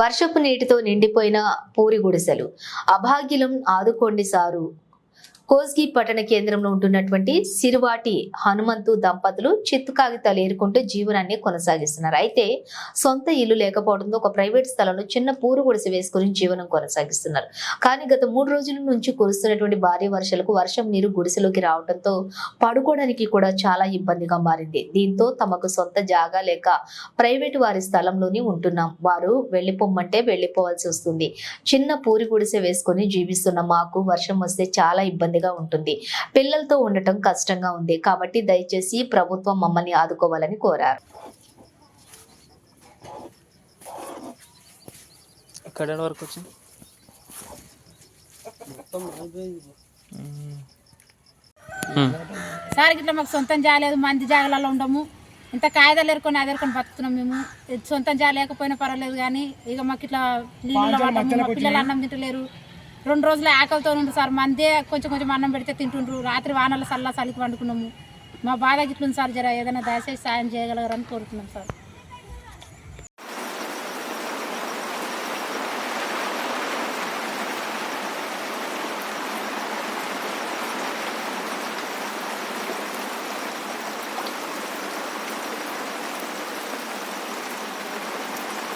వర్షపు నీటితో నిండిపోయిన పూరి గుడిసెలు. అభాగ్యులం ఆదుకోండి సారు. కోస్గి పట్టణ కేంద్రంలో ఉంటున్నటువంటి సిరువాటి హనుమంతు దంపతులు చిత్తు కాగితాలు ఏరుకుంటూ జీవనాన్ని కొనసాగిస్తున్నారు. అయితే సొంత ఇల్లు లేకపోవడంతో ఒక ప్రైవేట్ స్థలంలో చిన్న పూరు గుడిసె వేసుకుని జీవనం కొనసాగిస్తున్నారు. కానీ గత మూడు రోజుల నుంచి కురుస్తున్నటువంటి భారీ వర్షాలకు వర్షం నీరు గుడిసెలోకి రావడంతో పడుకోవడానికి కూడా చాలా ఇబ్బందిగా మారింది. దీంతో తమకు సొంత జాగా లేక ప్రైవేట్ వారి స్థలంలోనే ఉంటున్నాం. వారు వెళ్ళిపోమ్మంటే వెళ్ళిపోవాల్సి వస్తుంది. చిన్న పూరి గుడిసె వేసుకొని జీవిస్తున్న మాకు వర్షం వస్తే చాలా ఇబ్బంది ఇబ్బందిగా ఉంటుంది. పిల్లలతో ఉండటం కష్టంగా ఉంది. కాబట్టి దయచేసి ప్రభుత్వం మమ్మల్ని ఆదుకోవాలని కోరారు. ఎక్కడ వరకు వచ్చింది సార్ ఇట్లా మాకు సొంతం జాలేదు మంది జాగాలలో ఉండము. ఇంత కాయిదాలు ఎరుకొని అది ఎరుకొని బతుకుతున్నాం మేము. సొంతం జా లేకపోయినా పర్వాలేదు కానీ ఇక మాకు ఇట్లా పిల్లలు అన్నం తింటలేరు. రెండు రోజులు ఆకలితో ఉండు సార్. మందే కొంచెం కొంచెం అన్నం పెడితే తింటుండ్రు. రాత్రి వానలు సల్లా చలికి వండుకున్నాము. మా బాధ గిట్లుంది సార్ జర. ఏదైనా దయచేసి సాయం చేయగలరని కోరుతున్నాం సార్.